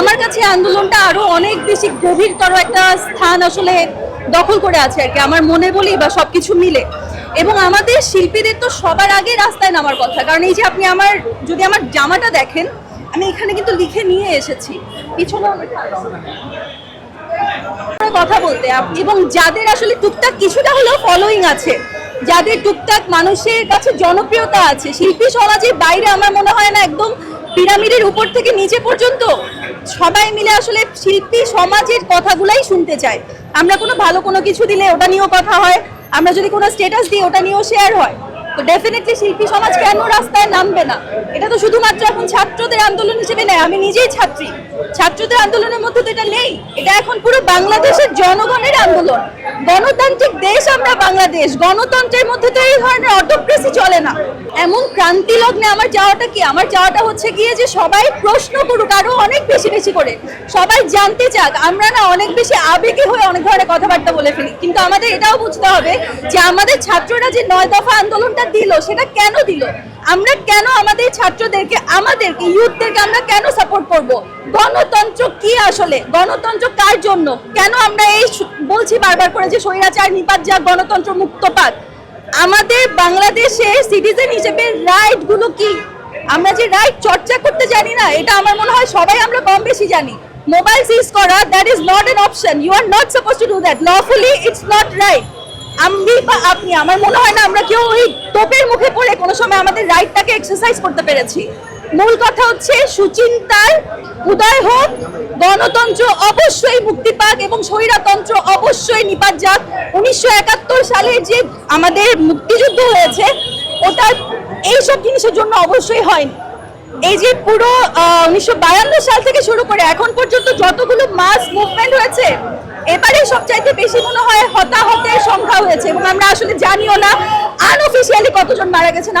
আমার কাছে আন্দোলনটা আরও অনেক বেশি গভীরতর একটা স্থান আসলে দখল করে আছে আর কি, আমার মনে বলি বা সবকিছু মিলে। এবং আমাদের শিল্পীদের তো সবার আগে রাস্তায় নামার কথা, কারণ এই যে আপনি আমার, যদি আমার জামাটা দেখেন, আমি এখানে কিন্তু লিখে নিয়ে এসেছি। পিছনে কথা বলতে এবং যাদের আসলে টুকটাক কিছুটা হলেও ফলোইং আছে, যাদের টুকটাক মানুষের কাছে জনপ্রিয়তা আছে, শিল্পী সমাজের বাইরে আমার মনে হয় না একদম পিরামিডের উপর থেকে নিচে পর্যন্ত সবাই মিলে আসলে শিল্পী সমাজের কথাগুলাই শুনতে চায়। আমরা কোনো ভালো কোনো কিছু দিলে ওটা নিয়েও কথা হয়, আমরা যদি কোনো স্টেটাস দিই, ওটা নিয়েও শেয়ার হয়। তো ডেফিনেটলি শিল্পী সমাজ কেন রাস্তায় নামবে না? এটা তো শুধুমাত্র এখন ছাত্রদের আন্দোলন হিসেবে নেয়। আমি নিজেই ছাত্রী। ছাত্রদের আন্দোলনের মধ্যে তো এটা নেই। এটা এখন পুরো বাংলাদেশের জনগণের আন্দোলন। গণতান্ত্রিক দেশ আমরা বাংলাদেশ। গণতন্ত্রের মধ্যে তো এই ধরনের অটোক্রেসি চলে না। এমন ক্রান্তি লগ্নে আমার চাওয়াটা কি? আমার চাওয়াটা হচ্ছে গিয়ে যে সবাই প্রশ্ন করুক, আরও অনেক বেশি বেশি করে। সবাই জানতে চাক। আমরা না অনেক বেশি আবেগী হয়ে অনেক ধরনের কথাবার্তা বলে ফেলি। কিন্তু আমাদের এটাও বুঝতে হবে যে আমাদের ছাত্ররা যে নয় দফা আন্দোলনটা দিল, সেটা কেন দিল? আমরা কেন আমাদের ছাত্রদেরকে, আমাদেরকে ইউথদেরকে আমরা কেন সাপোর্ট করব? গণতন্ত্র কি আসলে? গণতন্ত্র কার জন্য? কেন আমরা এই বলছি বারবার করে যে স্বৈরাচার নিপাত যাক গণতন্ত্র মুক্ত পাক আমাদের বাংলাদেশে সিটিজেন হিসেবে রাইটগুলো কি? আমরা যে রাইট চর্চা করতে জানি না, এটা আমার মনে হয় সবাই আমরা কম বেশি জানি। মোবাইল সিজ করা that is not an option you are not suppose to do that lawfully it's not right আমি বা আপনি, আমার মনে হয় না আমরা কেউ ওই তোপের মুখে পড়ে কোনো সময় আমাদের রাইটটাকে এক্সারসাইজ করতে পেরেছি। মূল কথা হচ্ছে সুচিন্তার উদয় হোক, গণতন্ত্র অবশ্যই মুক্তি পাক এবং স্বৈরাতন্ত্র অবশ্যই নিপাত যাক। উনিশশো একাত্তর সালে যে আমাদের মুক্তিযুদ্ধ হয়েছে, ওটা এইসব জিনিসের জন্য অবশ্যই হয়নি। এই যে পুরো উনিশশো বায়ান্ন সাল থেকে শুরু করে এখন পর্যন্ত যতগুলো মাস মুভমেন্ট হয়েছে, এবারে সবচাইতে বেশি মনে হয় হতাহতের সংখ্যা হয়েছে এবং আমরা আসলে জানিও না আনঅফিসিয়ালি কতজন মারা গেছেন।